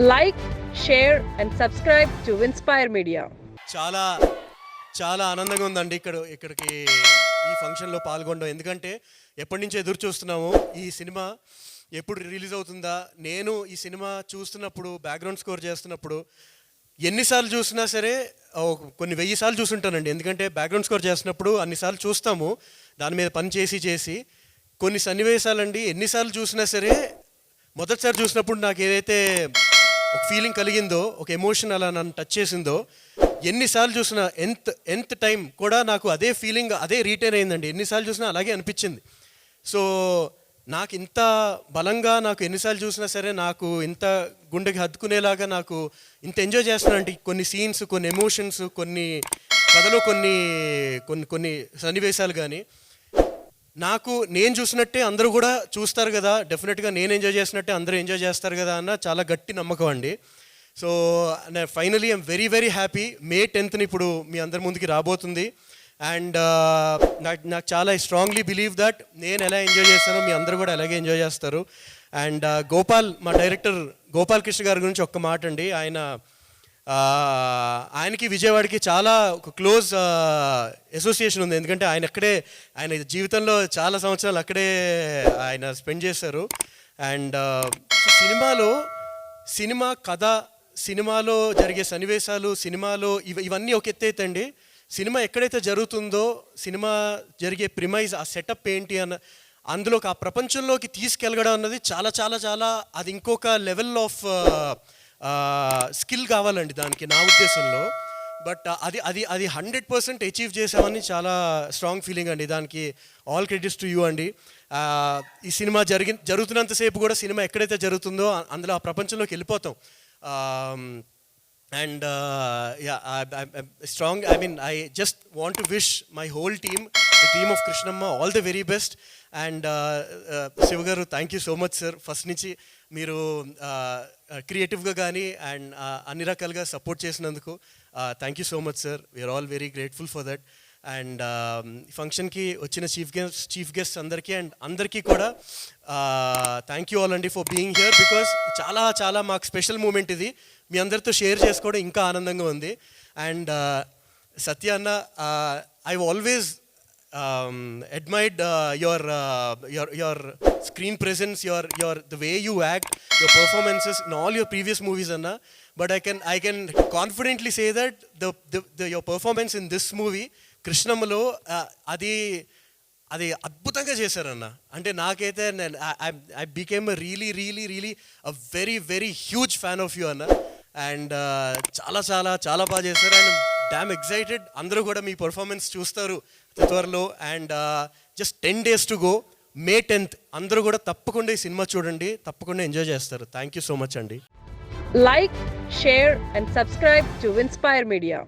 Like share and subscribe to Inspire Media చాలా చాలా ఆనందంగా ఉందండి ఇక్కడ ఇక్కడికి ఈ ఫంక్షన్లో పాల్గొనడం. ఎందుకంటే ఎప్పటి నుంచి ఎదురు చూస్తున్నాము ఈ సినిమా ఎప్పుడు రిలీజ్ అవుతుందా నేను ఈ సినిమా చూస్తున్నప్పుడు బ్యాక్గ్రౌండ్ స్కోర్ చేస్తున్నప్పుడు ఎన్నిసార్లు చూసినా సరే కొన్ని వెయ్యి సార్లు చూసుంటానండి. ఎందుకంటే బ్యాక్గ్రౌండ్ స్కోర్ చేస్తున్నప్పుడు అన్నిసార్లు చూస్తాము దాని మీద పని చేసి చేసి. కొన్ని సన్నివేశాలండి ఎన్నిసార్లు చూసినా సరే మొదటిసారి చూసినప్పుడు నాకు ఏదైతే ఒక ఫీలింగ్ కలిగిందో ఒక ఎమోషన్ అలా నన్ను టచ్ చేసిందో ఎన్నిసార్లు చూసినా ఎంత ఎంత టైం కూడా నాకు అదే ఫీలింగ్ అదే రీటైన్ అయిందండి. ఎన్నిసార్లు చూసినా అలాగే అనిపించింది. సో నాకు ఇంత బలంగా నాకు ఎన్నిసార్లు చూసినా సరే నాకు ఇంత గుండెకి హత్తుకునేలాగా నాకు ఇంత ఎంజాయ్ చేస్తున్నానంటే కొన్ని సీన్స్ కొన్ని ఎమోషన్స్ కొన్ని కథలో కొన్ని కొన్ని కొన్ని సన్నివేశాలు కానీ నాకు నేను చూసినట్టే అందరూ కూడా చూస్తారు కదా డెఫినెట్గా నేను ఎంజాయ్ చేసినట్టే అందరూ ఎంజాయ్ చేస్తారు కదా అన్న చాలా గట్టి నమ్మకం అండి. So finally I'm very very happy May టెన్త్ని ఇప్పుడు మీ అందరి ముందుకి రాబోతుంది. అండ్ uh, నాకు నాకు చాలా స్ట్రాంగ్లీ బిలీవ్ దట్ నేను ఎలా ఎంజాయ్ చేస్తానో మీ అందరూ కూడా అలాగే ఎంజాయ్ చేస్తారు. అండ్ uh, గోపాల్ మా డైరెక్టర్ గోపాల్ కృష్ణ గారి గురించి ఒక్క మాట అండి ఆయన ఆయనకి విజయవాడకి చాలా ఒక క్లోజ్ అసోసియేషన్ ఉంది. ఎందుకంటే ఆయన అక్కడే ఆయన జీవితంలో చాలా సంవత్సరాలు అక్కడే ఆయన స్పెండ్ చేశారు. అండ్ సినిమాలో సినిమా కథ సినిమాలో జరిగే సన్నివేశాలు సినిమాలో ఇవ ఇవన్నీ ఒక ఎత్తైతండి సినిమా ఎక్కడైతే జరుగుతుందో సినిమా జరిగే ప్రిమైజ్ ఆ సెటప్ ఏంటి అన్న అందులోకి ఆ ప్రపంచంలోకి తీసుకెళ్ళడం అన్నది చాలా చాలా చాలా అది ఇంకొక లెవెల్ ఆఫ్ స్కిల్ కావాలండి దానికి నా ఉద్దేశంలో. బట్ అది అది అది హండ్రెడ్ పర్సెంట్ అచీవ్ చేసామని చాలా స్ట్రాంగ్ ఫీలింగ్ అండి. దానికి ఆల్ క్రెడిట్స్ టు యూ అండి. ఈ సినిమా జరిగి జరుగుతున్నంతసేపు కూడా సినిమా ఎక్కడైతే జరుగుతుందో అందులో ఆ ప్రపంచంలోకి వెళ్ళిపోతాం. And strong I mean I just want to wish my whole team team of Krishnamma all the very best and Shiva garu thank you so much sir first నుంచి మీరు క్రియేటివ్గా కానీ అండ్ అన్ని రకాలుగా సపోర్ట్ చేసినందుకు thank you so much sir we're all very grateful for that and ఫంక్షన్కి వచ్చిన chief guest chief guest అందరికీ అండ్ అందరికీ కూడా థ్యాంక్ యూ ఆల్ అండి ఫర్ బీయింగ్ హియర్ బికాస్ చాలా చాలా మాకు స్పెషల్ మూమెంట్ ఇది. మీ అందరితో షేర్ చేసుకోవడం ఇంకా ఆనందంగా ఉంది. అండ్ సత్య uh, అన్న uh, I always um, admired uh, your, uh, your your screen presence, your your the way you act, your performances in all your previous movies, Anna. But I can I can confidently say that the, the, the your performance in this movie, కృష్ణమ్మలో అది అది అద్భుతంగా చేశారన్న అంటే నాకైతే నేను I became really really really a very very huge fan of you అన్న and చాలా చాలా చాలా బాగా చేశారు అండ్ డామ్ ఎక్సైటెడ్ అందరూ కూడా మీ పర్ఫార్మెన్స్ చూస్తారు త్వరలో. And just ten days to go May tenth అందరూ కూడా తప్పకుండా ఈ సినిమా చూడండి. తప్పకుండా ఎంజాయ్ చేస్తారు. థ్యాంక్ యూ సో మచ్ అండి. Like share and subscribe to Inspire Media